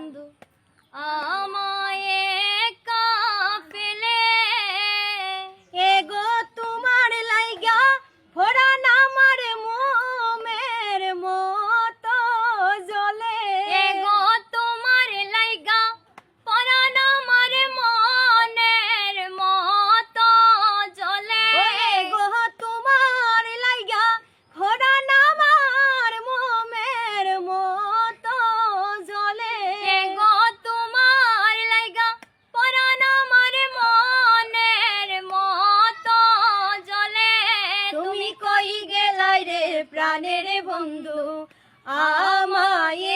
cantando. Oh, ah, বন্ধু, আমায়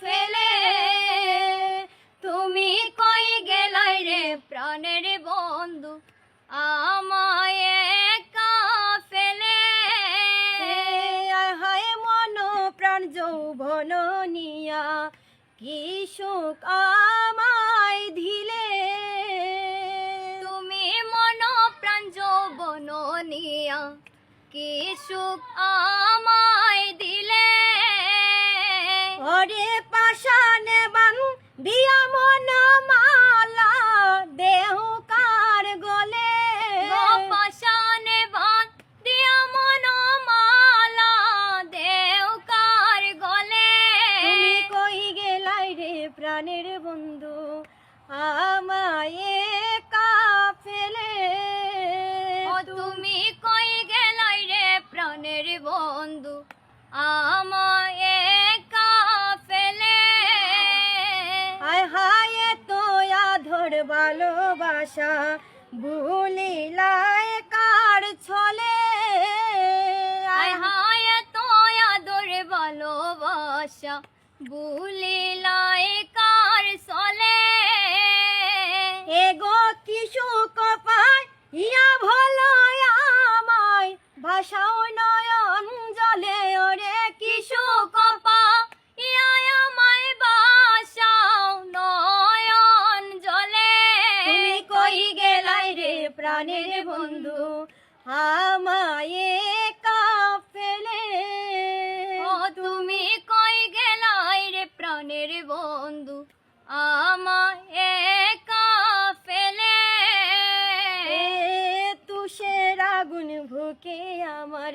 ফেলে। তুমি কই গেলাই রে প্রাণের বন্ধু? আমায় কা ফেলে। হায় মন প্রাণ যৌবন নিয়া, কি শোক আ কি সুখ আমায় দিলে? ওরে পাশানে বান দিয়া মন মালা দেহ কার গলে? গোপাশানে বাঁধ দিয়া মন মালা দেওকার গলে? তুমি কই গেলাই রে প্রাণের বন্ধু? আমায় আমায় একা ফেলে। হায় হায় তো আধর ভালোবাসা ভুলিলাই কার ছলে। হায় হায় তো আদর ভালোবাসা ভুলিলাই কার চলে এগো কিশু কপায় প্রাণের বন্ধু আমায় একা ফেলে তুমি কই গেলাই রে প্রাণের বন্ধু? আমায় একা ফেলে এ তুষের আগুন ভুকে আমার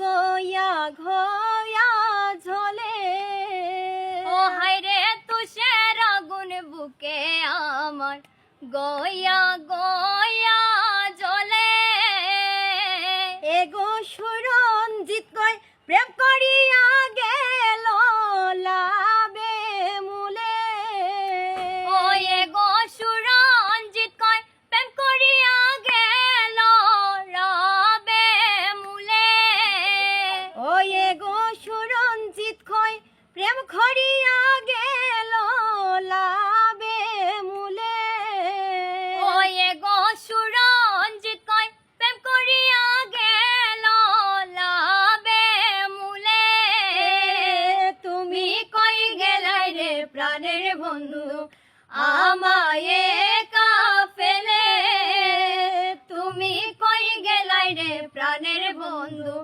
গয়া ঘয়া ঝলে। ও হায় রে তুষের আগুন বুকে আমার গয়া গয়া প্রাণের বন্ধু আমায় একা ফেলে। তুমি কই গেলাই রে প্রাণের বন্ধু